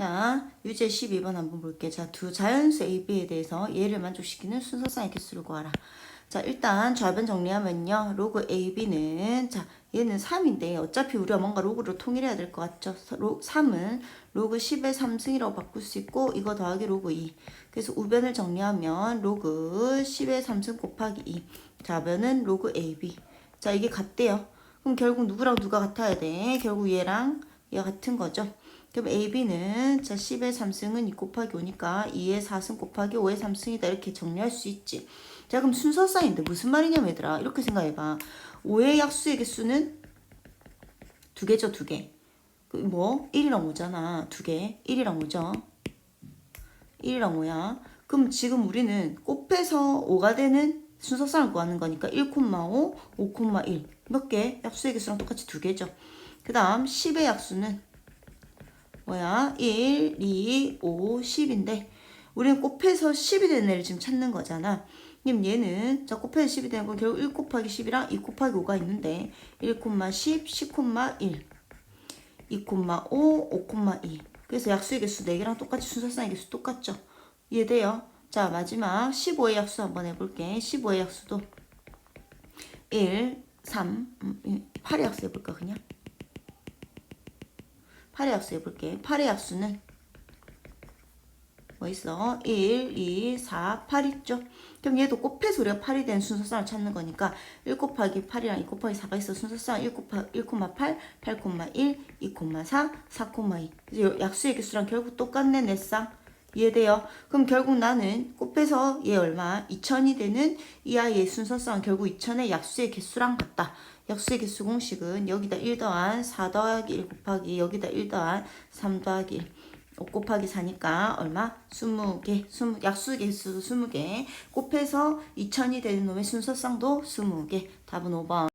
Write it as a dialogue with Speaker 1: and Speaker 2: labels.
Speaker 1: 자, 유제 12번 한번 볼게요. 자, 두 자연수 A, B에 대해서 얘를 만족시키는 순서상의 개수를 구하라. 자, 일단 좌변 정리하면요. 로그 A, B는 자, 얘는 3인데 어차피 우리가 뭔가 로그로 통일해야 될 것 같죠? 서- 로, 3은 로그 10의 3승이라고 바꿀 수 있고 이거 더하기 로그 2. 그래서 우변을 정리하면 로그 10의 3승 곱하기 2. 좌변은 로그 AB. 자, 이게 같대요. 그럼 결국 누구랑 누가 같아야 돼? 결국 얘랑 얘가 같은 거죠. 그럼 AB는 자 10의 3승은 2 곱하기 5니까 2의 4승 곱하기 5의 3승이다 이렇게 정리할 수 있지. 자 그럼 순서상인데 무슨 말이냐면 얘들아 이렇게 생각해봐. 5의 약수의 개수는 두 개죠 두 개. 그뭐 1이랑 5잖아 두 개. 1이랑 5죠. 1이랑 5야. 그럼 지금 우리는 곱해서 5가 되는 순서상을 구하는 거니까 1,5, 5,1. 몇 개? 약수의 개수랑 똑같이 두 개죠. 그 다음 10의 약수는 뭐야? 1, 2, 5, 10인데 우리는 곱해서 10이 되는 애를 지금 찾는 거잖아. 그럼 얘는 자 곱해서 10이 되는 건 결국 1 곱하기 10이랑 2 곱하기 5가 있는데 1, 10, 10, 1, 2, 5, 5,2 그래서 약수의 개수 4개랑 똑같이 순서상의 개수 똑같죠? 이해돼요? 자 마지막 15의 약수 한번 해볼게 15의 약수도 1, 3, 음, 8의 약수 해볼까 그냥? 8의 약수 해볼게 8의 약수는 뭐 있어? 1, 2, 4, 8 있죠? 그럼 얘도 곱해서 우리가 8이 된 순서상을 찾는 거니까 1 곱하기 8이랑 2 곱하기 4가 있어 순서상 1 곱하기 1,8, 8,1, 2,4, 4,2 그래서 약수의 개수랑 결국 똑같네 내 쌍. 이해돼요? 그럼 결국 나는 곱해서 얘 얼마? 2000이 되는 이 아이의 순서상은 결국 2000의 약수의 개수랑 같다. 약수의 개수 공식은 여기다 1 더한 4 더하기 1 곱하기 여기다 1 더한 3 더하기 1 5 곱하기 4니까 얼마? 20개. 20, 약수 개수도 20개. 곱해서 2000이 되는 놈의 순서상도 20개. 답은 5번.